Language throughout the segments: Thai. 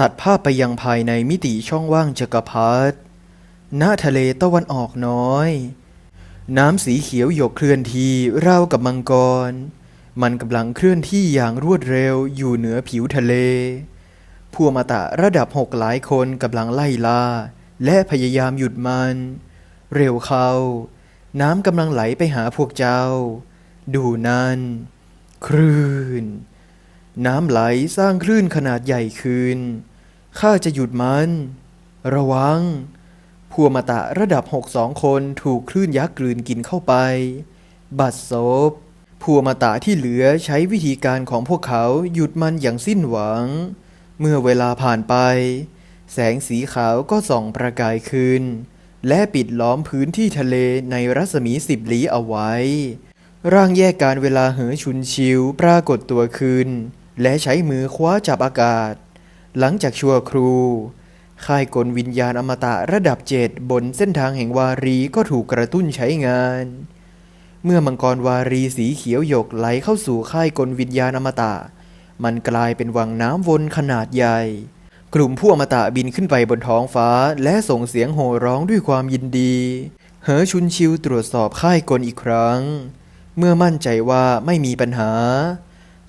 ตัดภาพไปยังภายในมิติช่องว่างจักรพรรดิณทะเลตะวันออกน้อย น้ำสีเขียวหยกเคลื่อนที่ราวกับมังกร มันกำลังเคลื่อนที่อย่างรวดเร็วอยู่เหนือผิวทะเลผู้มาตะระดับหกหลายคนกำลังไล่ล่า และพยายามหยุดมัน เร็วเข้าน้ำกำลังไหลไปหาพวกเจ้า ดูนั่น คลื่น น้ำไหลสร้างคลื่นขนาดใหญ่ขึ้น ข้าจะหยุดมัน ระวังพวมาตะระดับหกสองคนถูกคลื่นยักษ์กลืนกินเข้าไป บัดซบพวมาตะที่เหลือใช้วิธีการของพวกเขาหยุดมันอย่างสิ้นหวัง เมื่อเวลาผ่านไป แสงสีขาวก็ส่องประกายขึ้น และปิดล้อมพื้นที่ทะเลในรัศมีสิบลี้เอาไว้ ร่างแยกการเวลาเหอชุนชิวปรากฏตัวขึ้น และใช้มือคว้าจับอากาศ หลังจากชั่วครูค่ายกลวิญญาณอมตะระดับเจ็ดบนเส้นทางแห่งวารีก็ถูกกระตุ้นใช้งาน เมื่อมังกรวารีสีเขียวหยกไหลเข้าสู่ค่ายกลวิญญาณอมตะ มันกลายเป็นวังน้ำวนขนาดใหญ่ กลุ่มผู้อมตะบินขึ้นไปบนท้องฟ้าและส่งเสียงโห่ร้องด้วยความยินดี เหอชุนชิวตรวจสอบค่ายกลอีกครั้ง เมื่อมั่นใจว่าไม่มีปัญหา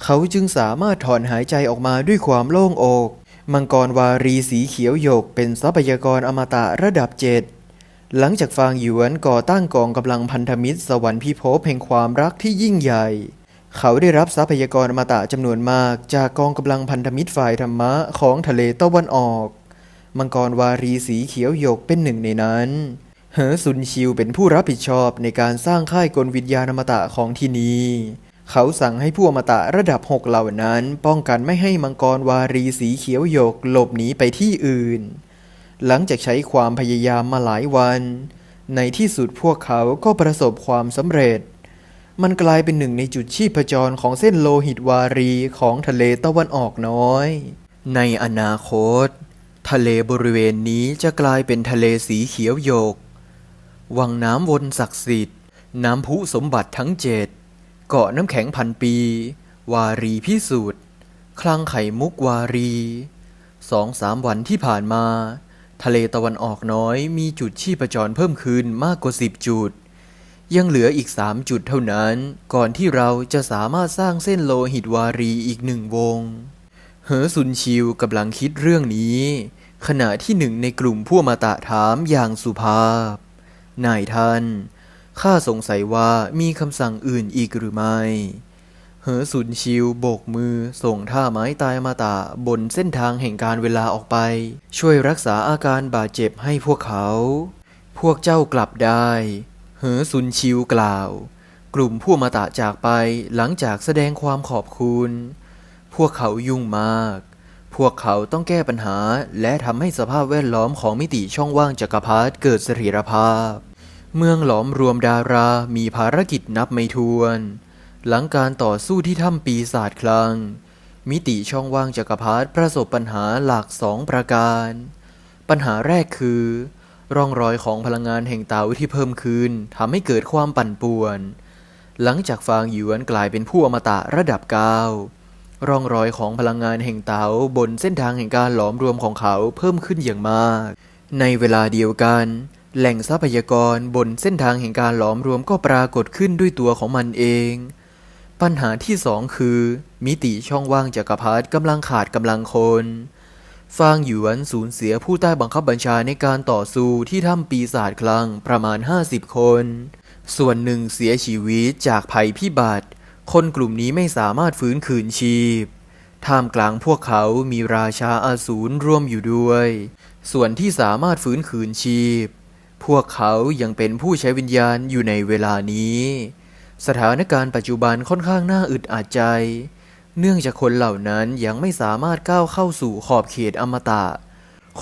เขาจึงสามารถถอนหายใจออกมาด้วยความโล่งอก มังกรวารีสีเขียวหยกเป็นทรัพยากรอมตะระดับเจ็ดหลังจากฟางหยวนก่อตั้งกองกำลังพันธมิตร สวรรค์พิภพแห่งความรักที่ยิ่งใหญ่ เขาได้รับทรัพยากรอมตะจำนวนมากจากกองกำลังพันธมิตรฝ่ายธรรมะของทะเลตะวันออก มังกรวารีสีเขียวหยกเป็นหนึ่งในนั้น เหอซุนชิวเป็นผู้รับผิดชอบในการสร้างค่ายกลวิญญาณอมตะของที่นี้ เขาสั่งให้ผู้อมตะระดับหกเหล่านั้น ป้องกันไม่ให้มังกรวารีสีเขียวหยกหลบหนีไปที่อื่น หลังจากใช้ความพยายามมาหลายวัน ในที่สุดพวกเขาก็ประสบความสำเร็จ มันกลายเป็นหนึ่งในจุดชีพจรของเส้นโลหิตวารีของทะเลตะวันออกน้อย ในอนาคต ทะเลบริเวณนี้จะกลายเป็นทะเลสีเขียวโยก วังน้ำวนศักดิ์สิทธิ์ น้ำพุสมบัติทั้งเจ็ด เกาะน้ำแข็งพันปี วารีพิสูจน์คลังไข่มุกวารี สองสามวันที่ผ่านมา ทะเลตะวันออกน้อยมีจุดชีพจรเพิ่มขึ้นมากกว่าสิบจุด ยังเหลืออีกสามจุดเท่านั้น ก่อนที่เราจะสามารถสร้างเส้นโลหิตวารีอีกหนึ่งวง เหอซุนชิวกำลังคิดเรื่องนี้ ขณะที่หนึ่งในกลุ่มผู้มาตะถามอย่างสุภาพ นายท่าน ข้าสงสัยว่ามีคำสั่งอื่นอีกหรือไม่ เหอสุนชิวโบกมือส่งท่าไม้ตายมาตาบนเส้นทางแห่งการเวลาออกไป ช่วยรักษาอาการบาดเจ็บให้พวกเขา พวกเจ้ากลับได้ เหอสุนชิวกล่าว กลุ่มผู้มาตะจากไปหลังจากแสดงความขอบคุณ พวกเขายุ่งมากพวกเขาต้องแก้ปัญหาและทำให้สภาพแวดล้อมของมิติช่องว่างจักรพรรดิเกิดเสถียรภาพ เมืองหลอมรวมดารามีภารกิจนับไม่ถ้วน หลังการต่อสู้ที่ถ้ำปีศาจคลัง มิติช่องว่างจักรพรรดิประสบปัญหาหลักสองประการ ปัญหาแรกคือ ร่องรอยของพลังงานแห่งเตาที่เพิ่มขึ้นทำให้เกิดความปั่นป่วน หลังจากฟางหยวนกลายเป็นผู้อมตะระดับเก้าร่องรอยของพลังงานแห่งเตาบนเส้นทางแห่งการหลอมรวมของเขาเพิ่มขึ้นอย่างมาก ในเวลาเดียวกัน แหล่งทรัพยากรบนเส้นทางแห่งการหลอมรวมก็ปรากฏขึ้นด้วยตัวของมันเอง ปัญหาที่สองคือ มิติช่องว่างจักรพรรดิกำลังขาดกำลังคนฟางหยวนสูญเสียผู้ใต้บังคับบัญชาในการต่อสู้ที่ถ้ำปีศาจคลังประมาณ 50 คน ส่วนหนึ่งเสียชีวิตจากภัยพิบัติ คนกลุ่มนี้ไม่สามารถฟื้นคืนชีพ ท่ามกลางพวกเขามีราชาอาสูรร่วมอยู่ด้วย ส่วนที่สามารถฟื้นคืนชีพ พวกเขายังเป็นผู้ใช้วิญญาณอยู่ในเวลานี้ สถานการณ์ปัจจุบันค่อนข้างน่าอึดอัดใจ เนื่องจากคนเหล่านั้นยังไม่สามารถก้าวเข้าสู่ขอบเขตอมตะ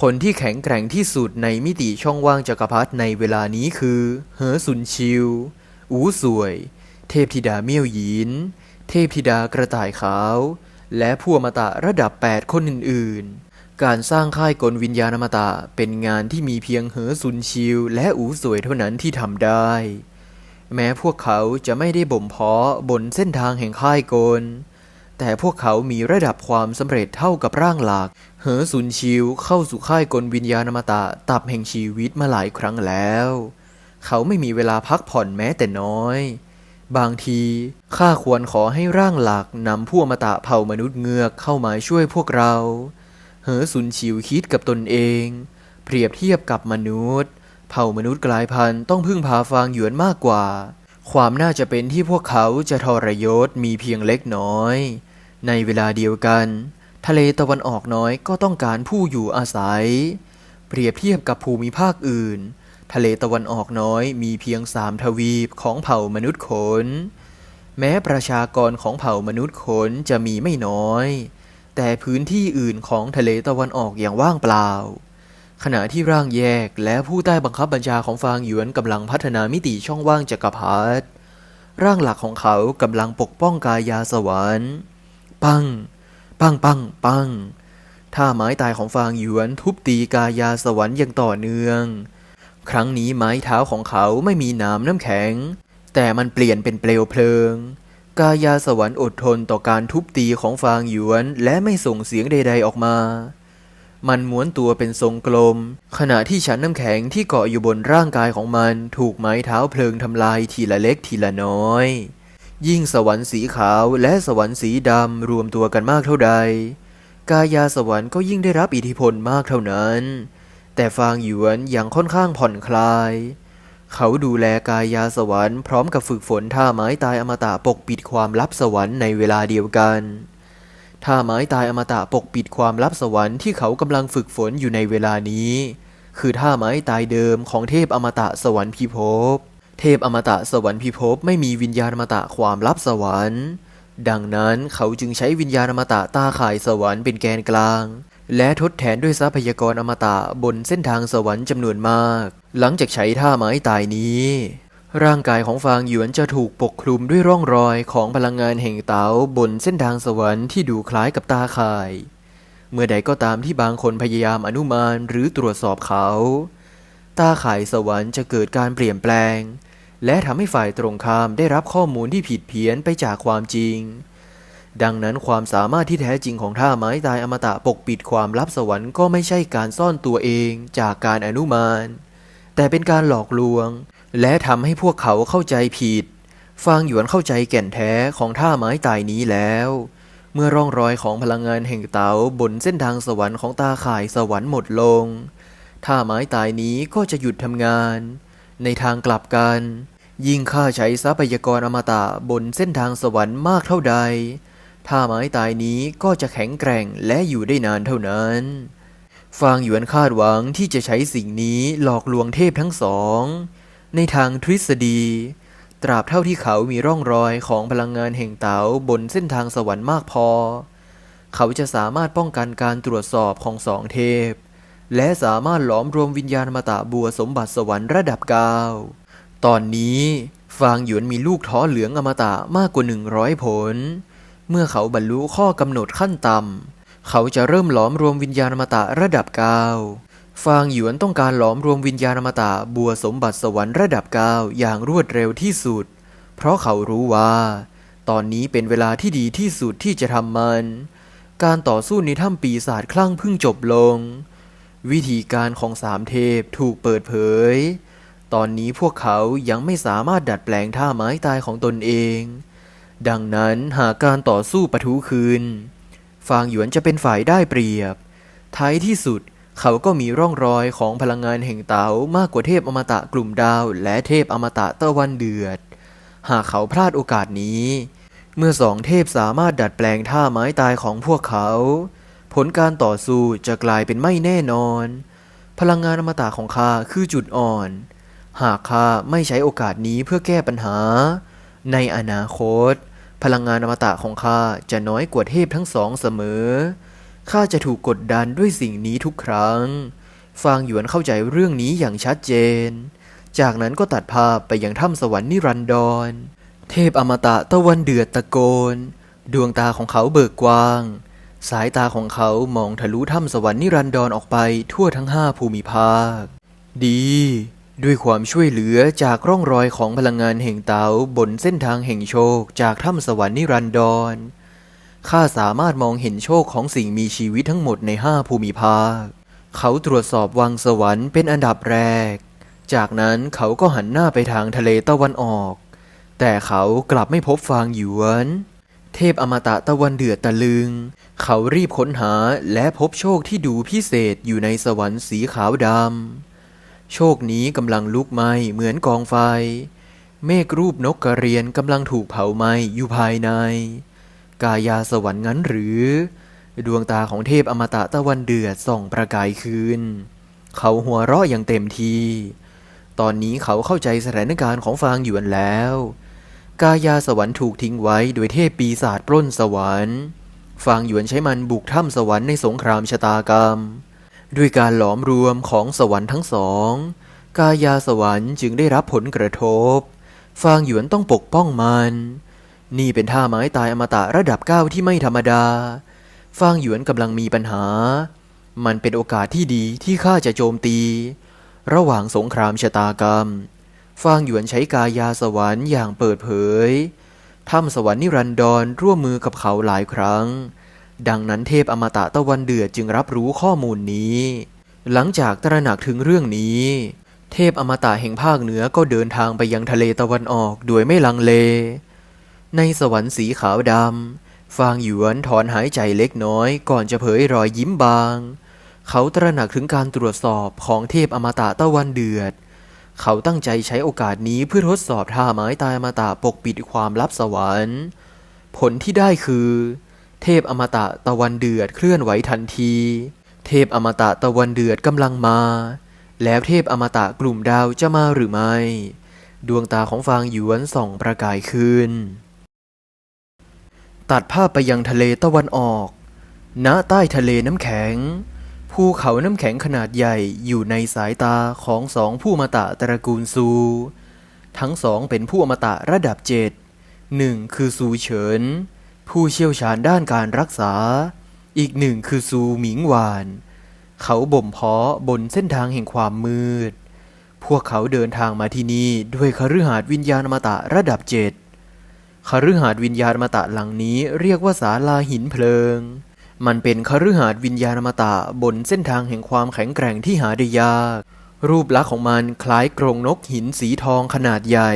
คนที่แข็งแกร่งที่สุดในมิติช่องว่างจักรพรรดิในเวลานี้คือ เหอซุนชิว อูสวย เทพธิดาเมี่ยวหยิน เทพธิดากระต่ายขาว และผู้อมตะระดับ 8 คนอื่นๆ การสร้างค่ายกลวิญญาณมตะเป็นงานที่มีเพียงเหอซุนชิว และอูสวยเท่านั้นที่ทำได้ แม้พวกเขาจะไม่ได้บ่มเพาะบนเส้นทางแห่งค่ายกล แต่พวกเขามีระดับความสำเร็จเท่ากับร่างหลัก เหอซุนชิวเข้าสู่ค่ายกลวิญญาณมตะตับแห่งชีวิตมาหลายครั้งแล้ว เขาไม่มีเวลาพักผ่อนแม้แต่น้อย บางทีข้าควรขอให้ร่างหลักนำผู้อมตะเผ่ามนุษย์เงือกเข้ามาช่วยพวกเรา เหอซุนชิวคิดกับตนเอง เปรียบเทียบกับมนุษย์ เผ่ามนุษย์กลายพันธุ์ต้องพึ่งพาฟางหยวนมากกว่า ความน่าจะเป็นที่พวกเขาจะทรยศมีเพียงเล็กน้อย ในเวลาเดียวกัน ทะเลตะวันออกน้อยก็ต้องการผู้อยู่อาศัย เปรียบเทียบกับภูมิภาคอื่น ทะเลตะวันออกน้อยมีเพียงสามทวีปของเผ่ามนุษย์ขน แม้ประชากรของเผ่ามนุษย์ขนจะมีไม่น้อย แต่พื้นที่อื่นของทะเลตะวันออกอย่างว่างเปล่า ขณะที่ร่างแยกและผู้ใต้บังคับบัญชาของฟางหยวนกำลังพัฒนามิติช่องว่างจักรพรรดิร่างหลักของเขากำลังปกป้องกายาสวรรค์ ปัง ปังปังปังท่าไม้ตายของฟางหยวนทุบตีกายาสวรรค์อย่างต่อเนื่อง ครั้งนี้ไม้เท้าของเขาไม่มีน้ำน้ำแข็ง แต่มันเปลี่ยนเป็นเปลวเพลิง กายาสวรรค์อดทนต่อการทุบตีของฟางหยวนและไม่ส่งเสียงใด ๆออกมา มันม้วนตัวเป็นทรงกลม ขณะที่ชั้นน้ำแข็งที่เกาะอยู่บนร่างกายของมันถูกไม้เท้าเพลิงทำลายทีละเล็กทีละน้อย ยิ่งสวรรค์สีขาวและสวรรค์สีดำรวมตัวกันมากเท่าใด กายาสวรรค์ก็ยิ่งได้รับอิทธิพลมากเท่านั้น แต่ฟางหยวนยังค่อนข้างผ่อนคลาย เขาดูแลกายยาสวรรค์พร้อมกับฝึกฝนท่าไม้ตายอมตะปกปิดความลับสวรรค์ในเวลาเดียวกันท่าไม้ตายอมตะปกปิดความลับสวรรค์ที่เขากำลังฝึกฝนอยู่ในเวลานี้ คือท่าไม้ตายเดิมของเทพอมตะสวรรค์พิภพ เทพอมตะสวรรค์พิภพไม่มีวิญญาณอมตะความลับสวรรค์ ดังนั้นเขาจึงใช้วิญญาณอมตะตาข่ายสวรรค์เป็นแกนกลาง และทดแทนด้วยทรัพยากรอมตะบนเส้นทางสวรรค์จำนวนมาก หลังจากใช้ท่าไม้ตายนี้ ร่างกายของฟางหยวนจะถูกปกคลุมด้วยร่องรอยของพลังงานแห่งเตาบนเส้นทางสวรรค์ที่ดูคล้ายกับตาข่าย เมื่อใดก็ตามที่บางคนพยายามอนุมานหรือตรวจสอบเขา ตาข่ายสวรรค์จะเกิดการเปลี่ยนแปลง และทำให้ฝ่ายตรงข้ามได้รับข้อมูลที่ผิดเพี้ยนไปจากความจริง ดังนั้นความสามารถที่แท้จริงของท่าไม้ตายอมตะปกปิดความลับสวรรค์ก็ไม่ใช่การซ่อนตัวเองจากการอนุมาน แต่เป็นการหลอกลวง และทำให้พวกเขาเข้าใจผิด ฟางหยวนเข้าใจแก่นแท้ของท่าไม้ตายนี้แล้ว เมื่อร่องรอยของพลังงานแห่งเตาบนเส้นทางสวรรค์ของตาข่ายสวรรค์หมดลง ท่าไม้ตายนี้ก็จะหยุดทำงาน ในทางกลับกัน ยิ่งค่าใช้ทรัพยากรอมตะบนเส้นทางสวรรค์มากเท่าใด ท่าไม้ตายนี้ก็จะแข็งแกร่งและอยู่ได้นานเท่านั้น ฟางหยวนคาดหวังที่จะใช้สิ่งนี้หลอกลวงเทพทั้งสอง ในทางทฤษฎี ตราบเท่าที่เขามีร่องรอยของพลังงานแห่งเต๋าบนเส้นทางสวรรค์มากพอ เขาจะสามารถป้องกันการตรวจสอบของสองเทพ และสามารถหลอมรวมวิญญาณอมตะบัวสมบัติสวรรค์ระดับเก้าตอนนี้ฟางหยวนมีลูกท้อเหลืองอมตะมากกว่าหนึ่งร้อยผล เมื่อเขาบรรลุข้อกำหนดขั้นต่ำ เขาจะเริ่มหลอมรวมวิญญาณมตะระดับเก้าฟางหยวนต้องการหลอมรวมวิญญาณมตะบัวสมบัติสวรรค์ระดับเก้าอย่างรวดเร็วที่สุด เพราะเขารู้ว่า ตอนนี้เป็นเวลาที่ดีที่สุดที่จะทำมัน การต่อสู้ในถ้ำปีศาจคลั่งเพิ่งจบลง วิธีการของสามเทพถูกเปิดเผย ตอนนี้พวกเขายังไม่สามารถดัดแปลงท่าไม้ตายของตนเอง ดังนั้นหากการต่อสู้ปะทุคืน ฟางหยวนจะเป็นฝ่ายได้เปรียบ ท้ายที่สุดเขาก็มีร่องรอยของพลังงานแห่งเตามากกว่าเทพอมตะกลุ่มดาว และเทพอมตะตะวันเดือด หากเขาพลาดโอกาสนี้ เมื่อสองเทพสามารถดัดแปลงท่าไม้ตายของพวกเขา ผลการต่อสู้จะกลายเป็นไม่แน่นอน พลังงานอมตะของข้าคือจุดอ่อน หากข้าไม่ใช้โอกาสนี้เพื่อแก้ปัญหา ในอนาคต พลังงานอมตะของข้าจะน้อยกว่าเทพทั้งสองเสมอ ข้าจะถูกกดดันด้วยสิ่งนี้ทุกครั้ง ฟางหยวนเข้าใจเรื่องนี้อย่างชัดเจน จากนั้นก็ตัดภาพไปยังถ้ำสวรรค์นิรันดร เทพอมตะตะวันเดือดตะโกน ดวงตาของเขาเบิกกว้าง สายตาของเขามองทะลุถ้ำสวรรค์นิรันดรออกไปทั่วทั้งห้าภูมิภาค ดี ด้วยความช่วยเหลือจากร่องรอยของพลังงานแห่งเตาบนเส้นทางแห่งโชคจากถ้ำสวรรค์นิรันดร ข้าสามารถมองเห็นโชคของสิ่งมีชีวิตทั้งหมดในห้าภูมิภาค เขาตรวจสอบวังสวรรค์เป็นอันดับแรก จากนั้นเขาก็หันหน้าไปทางทะเลตะวันออก แต่เขากลับไม่พบฟางหยวน เทพอมตะตะวันเดือดตะลึง เขารีบค้นหาและพบโชคที่ดูพิเศษอยู่ในสวรรค์สีขาวดำ โชคนี้กำลังลุกไหมเหมือนกองไฟ เมฆรูปนกกระเรียนกำลังถูกเผาไหมอยู่ภายใน กายาสวรรค์งั้นหรือ ดวงตาของเทพอมตะตะวันเดือดส่องประกายคืน เขาหัวเราะอย่างเต็มที ตอนนี้เขาเข้าใจสถานการณ์ของฟางหยวนแล้ว กายาสวรรค์ถูกทิ้งไว้โดยเทพปีศาจปล้นสวรรค์ ฟางหยวนใช้มันบุกถ้ำสวรรค์ในสงครามชะตากรรม ด้วยการหลอมรวมของสวรรค์ทั้งสอง กายาสวรรค์จึงได้รับผลกระทบ ฟางหยวนต้องปกป้องมัน นี่เป็นท่าไม้ตายอมตะระดับเก้าที่ไม่ธรรมดา ฟางหยวนกำลังมีปัญหา มันเป็นโอกาสที่ดีที่ข้าจะโจมตี ระหว่างสงครามชะตากรรม ฟางหยวนใช้กายาสวรรค์อย่างเปิดเผยถ้ำสวรรค์นิรันดรร่วมมือกับเขาหลายครั้ง ดังนั้นเทพอมตะตะวันเดือดจึงรับรู้ข้อมูลนี้ หลังจากตระหนักถึงเรื่องนี้ เทพอมตะแห่งภาคเหนือก็เดินทางไปยังทะเลตะวันออกโดยไม่ลังเล ในสวรรค์สีขาวดำฟางหยวนถอนหายใจเล็กน้อย ก่อนจะเผยรอยยิ้มบาง เขาตระหนักถึงการตรวจสอบของเทพอมตะตะวันเดือด เขาตั้งใจใช้โอกาสนี้เพื่อทดสอบท่าไม้ตายอมตะปกปิดความลับสวรรค์ ผลที่ได้คือ เทพอมตะตะวันเดือดเคลื่อนไหวทันที เทพอมตะตะวันเดือดกำลังมา แล้วเทพอมตะกลุ่มดาวจะมาหรือไม่ ดวงตาของฟางหยวนส่องประกายขึ้น ตัดภาพไปยังทะเลตะวันออก ณ ใต้ทะเลน้ำแข็ง ภูเขาน้ำแข็งขนาดใหญ่อยู่ในสายตาของสองผู้อมตะตระกูลซู ทั้งสองเป็นผู้อมตะระดับเจ็ดหนึ่งคือซูเฉิน ผู้เชี่ยวชาญด้านการรักษา อีกหนึ่งคือซูหมิงหวาน เขาบ่มเพาะบนเส้นทางแห่งความมืด พวกเขาเดินทางมาที่นี่ด้วยคฤหาสน์วิญญาณอมตะระดับเจ็ดคฤหาสน์วิญญาณอมตะหลังนี้เรียกว่าศาลาหินเพลิง มันเป็นคฤหาสน์วิญญาณอมตะบนเส้นทางแห่งความแข็งแกร่งที่หาได้ยาก รูปลักษณ์ของมันคล้ายกรงนกหินสีทองขนาดใหญ่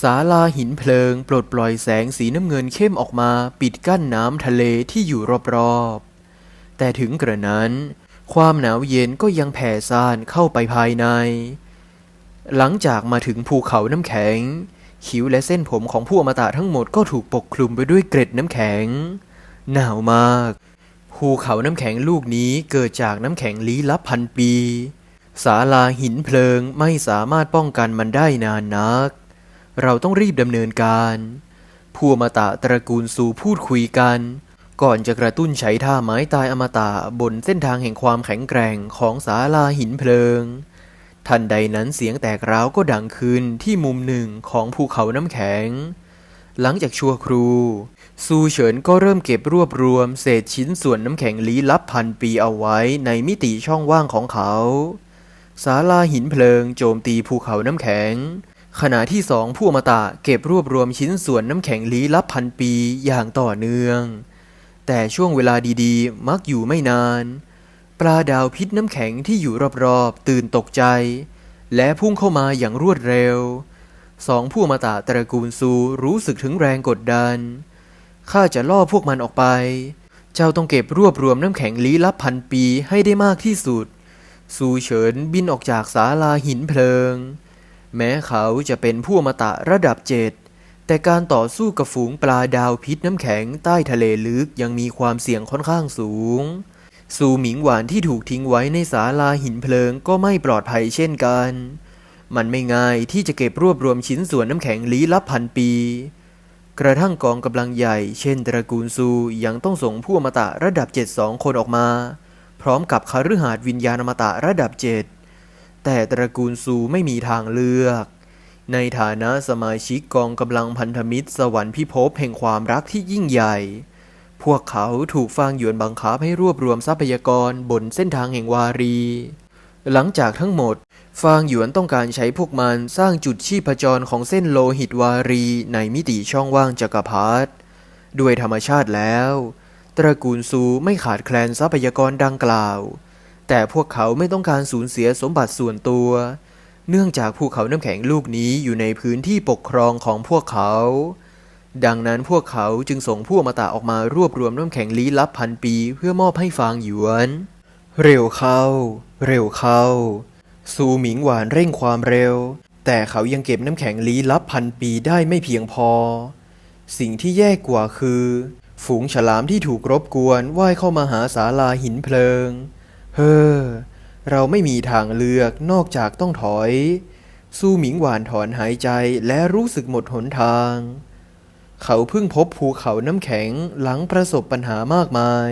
ศาลาหินเพลิงปลดปล่อยแสงสีน้ำเงินเข้มออกมาปิดกั้นน้ำทะเลที่อยู่รอบๆ แต่ถึงกระนั้น ความหนาวเย็นก็ยังแผ่ซ่านเข้าไปภายใน หลังจากมาถึงภูเขาน้ำแข็ง คิ้วและเส้นผมของผู้อมตะทั้งหมดก็ถูกปกคลุมไปด้วยเกร็ดน้ำแข็ง หนาวมาก ภูเขาน้ำแข็งลูกนี้เกิดจากน้ำแข็งลี้ลับพันปีศาลาหินเพลิงไม่สามารถป้องกันมันได้นานนัก เราต้องรีบดำเนินการผู้อมตะตระกูลสู่พูดคุยกัน ก่อนจะกระตุ้นใช้ท่าไม้ตายอมตะบนเส้นทางแห่งความแข็งแกร่งของศาลาหินเพลิง ทันใดนั้นเสียงแตกร้าวก็ดังขึ้นที่มุมหนึ่งของภูเขาน้ำแข็ง หลังจากชั่วครูซูเฉินก็เริ่มเก็บรวบรวมเศษชิ้นส่วนน้ำแข็งลี้ลับพันปีเอาไว้ในมิติช่องว่างของเขาศาลาหินเพลิงโจมตีภูเขาน้ำแข็ง ขณะที่สองผู้อมตะเก็บรวบรวมชิ้นส่วนน้ำแข็งลี้ลับพันปีอย่างต่อเนื่อง แต่ช่วงเวลาดีๆ มักอยู่ไม่นาน ปลาดาวพิษน้ำแข็งที่อยู่รอบๆ ตื่นตกใจ และพุ่งเข้ามาอย่างรวดเร็ว สองผู้อมตะตระกูลซูรู้สึกถึงแรงกดดัน ข้าจะล่อพวกมันออกไป เจ้าต้องเก็บรวบรวมน้ำแข็งลี้ลับพันปีให้ได้มากที่สุด ซูเฉินบินออกจากศาลาหินเพลิง แม้เขาจะเป็นผู้อมตะระดับเจ็ดแต่การต่อสู้กับฝูงปลาดาวพิษน้ำแข็งใต้ทะเลลึกยังมีความเสี่ยงค่อนข้างสูง ซูหมิงหวานที่ถูกทิ้งไว้ในศาลาหินเพลิงก็ไม่ปลอดภัยเช่นกัน มันไม่ง่ายที่จะเก็บรวบรวมชิ้นส่วนน้ำแข็งลี้ลับพันปี กระทั่งกองกำลังใหญ่ เช่นตระกูลซูยังต้องส่งผู้อมตะระดับเจ็ดสองคนออกมา พร้อมกับคาฤหาสน์วิญญาณอมตะระดับเจ็ด แต่ตระกูลซูไม่มีทางเลือก ในฐานะสมาชิกกองกำลังพันธมิตรสวรรค์พิภพแห่งความรักที่ยิ่งใหญ่ พวกเขาถูกฟางหยวนบังคับให้รวบรวมทรัพยากรบนเส้นทางแห่งวารี หลังจากทั้งหมด ฟางหยวนต้องการใช้พวกมันสร้างจุดชีพจรของเส้นโลหิตวารีในมิติช่องว่างจักรพรรดิด้วยธรรมชาติแล้ว ตระกูลซูไม่ขาดแคลนทรัพยากรดังกล่าว แต่พวกเขาไม่ต้องการสูญเสียสมบัติส่วนตัว เนื่องจากภูเขาน้ำแข็งลูกนี้อยู่ในพื้นที่ปกครองของพวกเขา ดังนั้นพวกเขาจึงส่งผู้อมตะออกมารวบรวมน้ำแข็งลี้ลับพันปีเพื่อมอบให้ฟางหยวน เร็วเข้า เร็วเข้า ซูหมิงหวานเร่งความเร็ว แต่เขายังเก็บน้ำแข็งลี้ลับพันปีได้ไม่เพียงพอ สิ่งที่แย่กว่าคือ ฝูงฉลามที่ถูกรบกวนว่ายเข้ามาหาศาลาหินเพลิง เฮ้อ เราไม่มีทางเลือกนอกจากต้องถอย สู้หมิงหวานถอนหายใจและรู้สึกหมดหนทาง เขาเพิ่งพบภูเขาน้ำแข็งหลังประสบปัญหามากมาย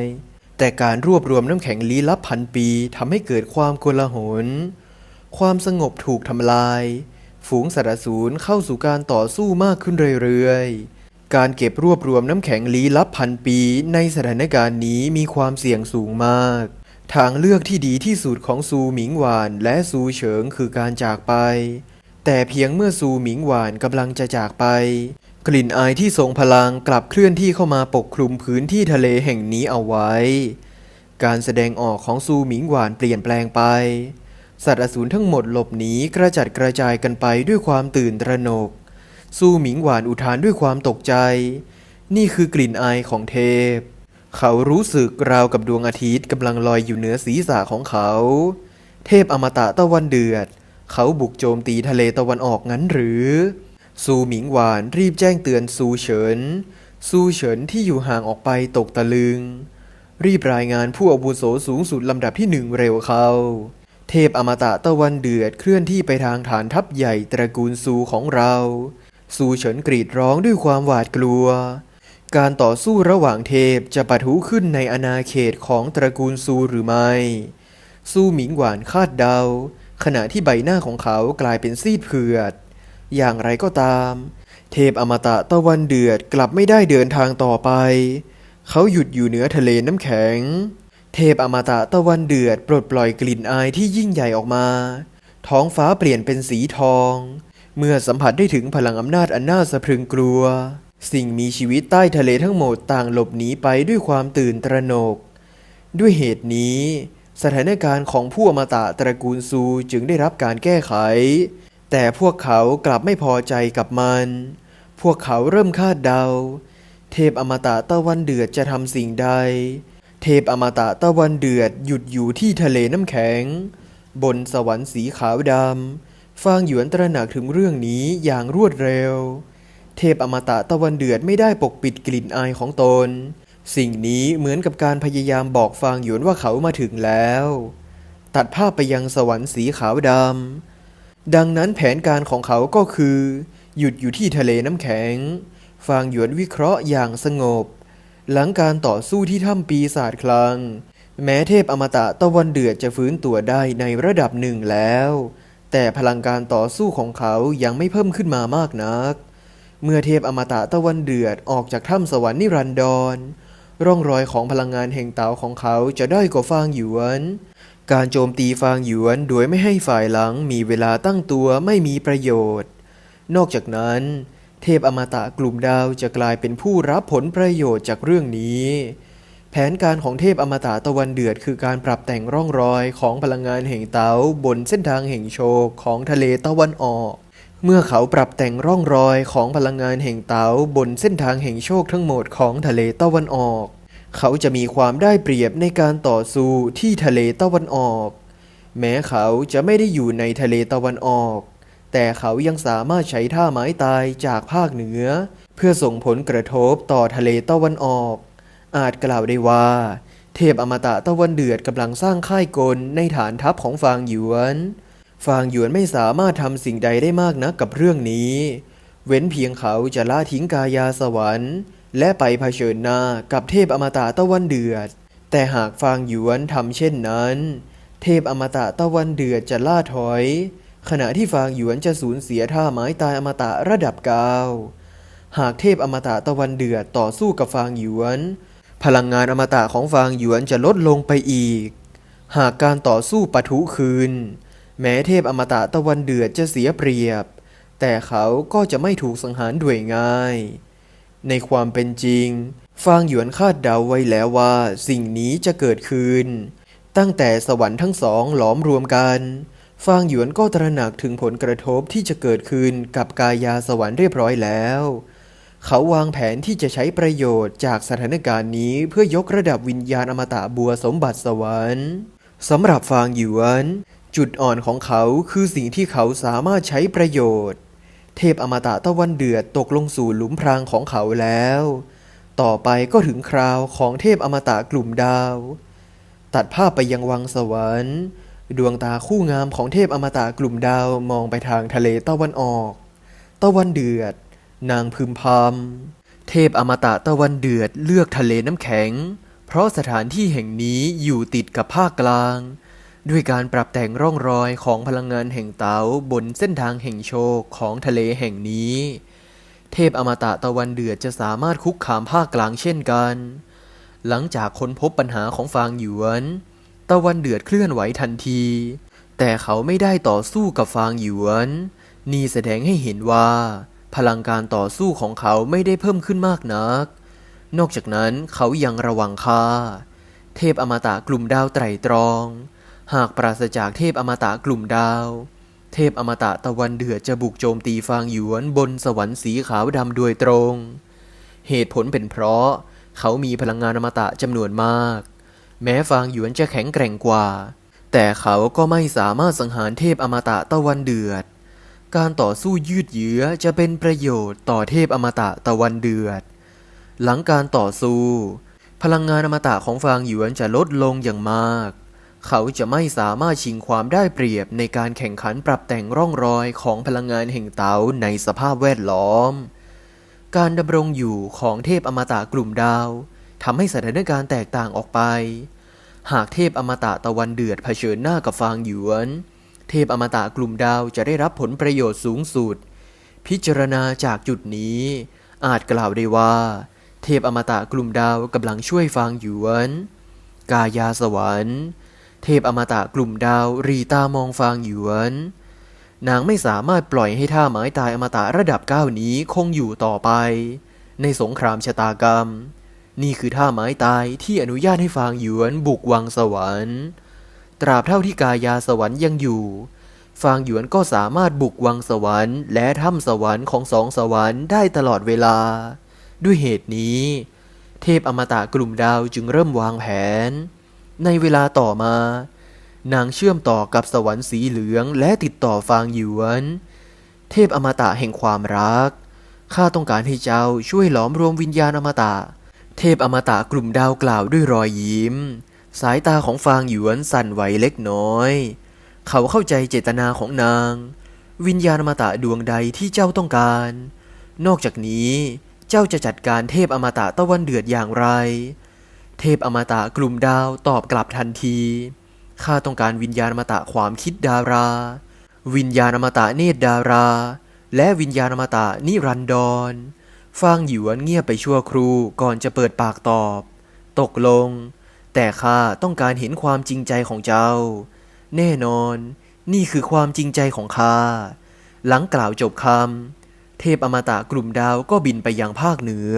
แต่การรวบรวมน้ำแข็งลี้ลับพันปีทำให้เกิดความโกลาหล ความสงบถูกทำลาย ฝูงสารสูญเข้าสู่การต่อสู้มากขึ้นเรื่อยๆ การเก็บรวบรวมน้ำแข็งลี้ลับพันปีในสถานการณ์นี้มีความเสี่ยงสูงมาก ทางเลือกที่ดีที่สุดของซูหมิงหวานและซูเฉิงคือการจากไป แต่เพียงเมื่อซูหมิงหวานกำลังจะจากไป กลิ่นอายที่ทรงพลังกลับเคลื่อนที่เข้ามาปกคลุมพื้นที่ทะเลแห่งนี้เอาไว้ การแสดงออกของซูหมิงหวานเปลี่ยนแปลงไป สัตว์อสูรทั้งหมดหลบหนีกระจัดกระจายกันไปด้วยความตื่นตระหนก ซูหมิงหวานอุทานด้วยความตกใจ นี่คือกลิ่นอายของเทพ เขารู้สึกราวกับดวงอาทิตย์กำลังลอยอยู่เหนือศีรษะของเขา เทพอมตะตะวันเดือด เขาบุกโจมตีทะเลตะวันออกงั้นหรือ ซูหมิงหวานรีบแจ้งเตือนซูเฉิน ซูเฉินที่อยู่ห่างออกไปตกตะลึง รีบรายงานผู้อาวุโสสูงสุดลำดับที่หนึ่งเร็วเขาเทพอมตะตะวันเดือดเคลื่อนที่ไปทางฐานทัพใหญ่ตระกูลซูของเรา ซูเฉินกรีดร้องด้วยความหวาดกลัว การต่อสู้ระหว่างเทพจะปะทุขึ้นในอาณาเขตของตระกูลซูหรือไม่ ซูหมิงหวานคาดเดา ขณะที่ใบหน้าของเขากลายเป็นซีดเผือด อย่างไรก็ตาม เทพอมตะตะวันเดือดกลับไม่ได้เดินทางต่อไป เขาหยุดอยู่เหนือทะเลน้ำแข็ง เทพอมตะตะวันเดือดปลดปล่อยกลิ่นอายที่ยิ่งใหญ่ออกมา ท้องฟ้าเปลี่ยนเป็นสีทอง เมื่อสัมผัสได้ถึงพลังอำนาจอันน่าสะพรึงกลัว สิ่งมีชีวิตใต้ทะเลทั้งหมดต่างหลบหนีไปด้วยความตื่นตระหนก ด้วยเหตุนี้ สถานการณ์ของผู้อมตะตระกูลซูจึงได้รับการแก้ไข แต่พวกเขากลับไม่พอใจกับมัน พวกเขาเริ่มคาดเดา เทพอมตะตะวันเดือดจะทำสิ่งใด เทพอมตะตะวันเดือดหยุดอยู่ที่ทะเลน้ำแข็ง บนสวรรค์สีขาวดำฟางหยวนตระหนักถึงเรื่องนี้อย่างรวดเร็ว เทพอมตะตะวันเดือดไม่ได้ปกปิดกลิ่นอายของตน สิ่งนี้เหมือนกับการพยายามบอกฟางหยวนว่าเขามาถึงแล้ว ตัดภาพไปยังสวรรค์สีขาวดำดังนั้นแผนการของเขาก็คือ หยุดอยู่ที่ทะเลน้ำแข็ง ฟางหยวนวิเคราะห์อย่างสงบ หลังการต่อสู้ที่ถ้ำปีศาจคลัง แม้เทพอมตะตะวันเดือดจะฟื้นตัวได้ในระดับหนึ่งแล้ว แต่พลังการต่อสู้ของเขายังไม่เพิ่มขึ้นมามากนัก เมื่อเทพอมตะตะวันเดือดออกจากถ้ำสวรรค์นิรันดร ร่องรอยของพลังงานแห่งเตาของเขาจะด้อยกว่าฟางหยวน การโจมตีฟางหยวนโดยไม่ให้ฝ่ายหลังมีเวลาตั้งตัวไม่มีประโยชน์ นอกจากนั้น เทพอมตะกลุ่มดาวจะกลายเป็นผู้รับผลประโยชน์จากเรื่องนี้ แผนการของเทพอมตะตะวันเดือดคือการปรับแต่งร่องรอยของพลังงานแห่งเตาบนเส้นทางแห่งโชคของทะเลตะวันออก เมื่อเขาปรับแต่งร่องรอยของพลังงานแห่งเต๋าบนเส้นทางแห่งโชคทั้งหมดของทะเลตะวันออก เขาจะมีความได้เปรียบในการต่อสู้ที่ทะเลตะวันออก แม้เขาจะไม่ได้อยู่ในทะเลตะวันออก แต่เขายังสามารถใช้ท่าไม้ตายจากภาคเหนือ เพื่อส่งผลกระทบต่อทะเลตะวันออก อาจกล่าวได้ว่า เทพอมตะตะวันเดือดกำลังสร้างค่ายกลในฐานทัพของฟางหยวน ฟางหยวนไม่สามารถทำสิ่งใดได้มากนักกับเรื่องนี้ เว้นเพียงเขาจะละทิ้งกายาสวรรค์ และไปเผชิญหน้ากับเทพอมตะตะวันเดือด แต่หากฟางหยวนทำเช่นนั้น เทพอมตะตะวันเดือดจะล่าถอย ขณะที่ฟางหยวนจะสูญเสียท่าไม้ตายอมตะระดับเก้าหากเทพอมตะตะวันเดือดต่อสู้กับฟางหยวน พลังงานอมตะของฟางหยวนจะลดลงไปอีก หากการต่อสู้ปะทุคืน แม้เทพอมตะตะวันเดือดจะเสียเปรียบ แต่เขาก็จะไม่ถูกสังหารด้วยง่าย ในความเป็นจริง ฟางหยวนคาดเดาไว้แล้วว่าสิ่งนี้จะเกิดขึ้น ตั้งแต่สวรรค์ทั้งสองหลอมรวมกัน ฟางหยวนก็ตระหนักถึงผลกระทบที่จะเกิดขึ้นกับกายาสวรรค์เรียบร้อยแล้ว เขาวางแผนที่จะใช้ประโยชน์จากสถานการณ์นี้เพื่อยกระดับวิญญาณอมตะบัวสมบัติสวรรค์สำหรับฟางหยวน จุดอ่อนของเขาคือสิ่งที่เขาสามารถใช้ประโยชน์ เทพอมตะตะวันเดือดตกลงสู่หลุมพรางของเขาแล้ว ต่อไปก็ถึงคราวของเทพอมตะกลุ่มดาว ตัดภาพไปยังวังสวรรค์ ดวงตาคู่งามของเทพอมตะกลุ่มดาวมองไปทางทะเลตะวันออก ตะวันเดือด นางพึมพำเทพอมตะตะวันเดือดเลือกทะเลน้ำแข็ง เพราะสถานที่แห่งนี้อยู่ติดกับภาคกลาง ด้วยการปรับแต่งร่องรอยของพลังงานแห่งเต๋าบนเส้นทางแห่งโชคของทะเลแห่งนี้ เทพอมตะตะวันเดือดจะสามารถคุกคามภาคกลางเช่นกัน หลังจากค้นพบปัญหาของฟางหยวน ตะวันเดือดเคลื่อนไหวทันที แต่เขาไม่ได้ต่อสู้กับฟางหยวน นี่แสดงให้เห็นว่า พลังการต่อสู้ของเขาไม่ได้เพิ่มขึ้นมากนัก นอกจากนั้นเขายังระวังค่า เทพอมตะกลุ่มดาวไตรตรอง หากปราศจากเทพอมตะกลุ่มดาว เทพอมตะตะวันเดือดจะบุกโจมตีฟางหยวนบนสวรรค์สีขาวดำโดยตรง เหตุผลเป็นเพราะ เขามีพลังงานอมตะจำนวนมาก แม้ฟางหยวนจะแข็งแกร่งกว่า แต่เขาก็ไม่สามารถสังหารเทพอมตะตะวันเดือด การต่อสู้ยืดเยื้อจะเป็นประโยชน์ต่อเทพอมตะตะวันเดือด หลังการต่อสู้ พลังงานอมตะของฟางหยวนจะลดลงอย่างมาก เขาจะไม่สามารถชิงความได้เปรียบในการแข่งขันปรับแต่งร่องรอยของพลังงานแห่งเต๋าในสภาพแวดล้อม การดำรงอยู่ของเทพอมตะกลุ่มดาวทำให้สถานการณ์แตกต่างออกไป หากเทพอมตะตะวันเดือดเผชิญหน้ากับฟางหยวน เทพอมตะกลุ่มดาวจะได้รับผลประโยชน์สูงสุด พิจารณาจากจุดนี้ อาจกล่าวได้ว่า เทพอมตะกลุ่มดาวกำลังช่วยฟางหยวน กายาสวรรค์ เทพอมตะกลุ่มดาวรีตามองฟางหยวน นางไม่สามารถปล่อยให้ท่าไม้ตายอมตะระดับเก้านี้คงอยู่ต่อไป ในสงครามชะตากรรม นี่คือท่าไม้ตายที่อนุญาตให้ฟางหยวนบุกวังสวรรค์ ตราบเท่าที่กายาสวรรค์ยังอยู่ ฟางหยวนก็สามารถบุกวังสวรรค์และถ้ำสวรรค์ของสองสวรรค์ได้ตลอดเวลา ด้วยเหตุนี้ เทพอมตะกลุ่มดาวจึงเริ่มวางแผน ในเวลาต่อมา นางเชื่อมต่อกับสวรรค์สีเหลืองและติดต่อฟางหยวน เทพอมตะแห่งความรัก ข้าต้องการให้เจ้าช่วยหลอมรวมวิญญาณอมตะ เทพอมตะกลุ่มดาวกล่าวด้วยรอยยิ้ม สายตาของฟางหยวนสั่นไหวเล็กน้อย เขาเข้าใจเจตนาของนาง วิญญาณอมตะดวงใดที่เจ้าต้องการ นอกจากนี้เจ้าจะจัดการเทพอมตะตะวันเดือดอย่างไร เทพอมตะกลุ่มดาวตอบกลับทันที ข้าต้องการวิญญาณอมตะความคิดดารา วิญญาณอมตะเนตรดารา และวิญญาณอมตะนิรันดร ฟางหยวนเงียบไปชั่วครู่ก่อนจะเปิดปากตอบ ตกลง แต่ข้าต้องการเห็นความจริงใจของเจ้า แน่นอน นี่คือความจริงใจของข้า หลังกล่าวจบคำเทพอมตะกลุ่มดาวก็บินไปยังภาคเหนือ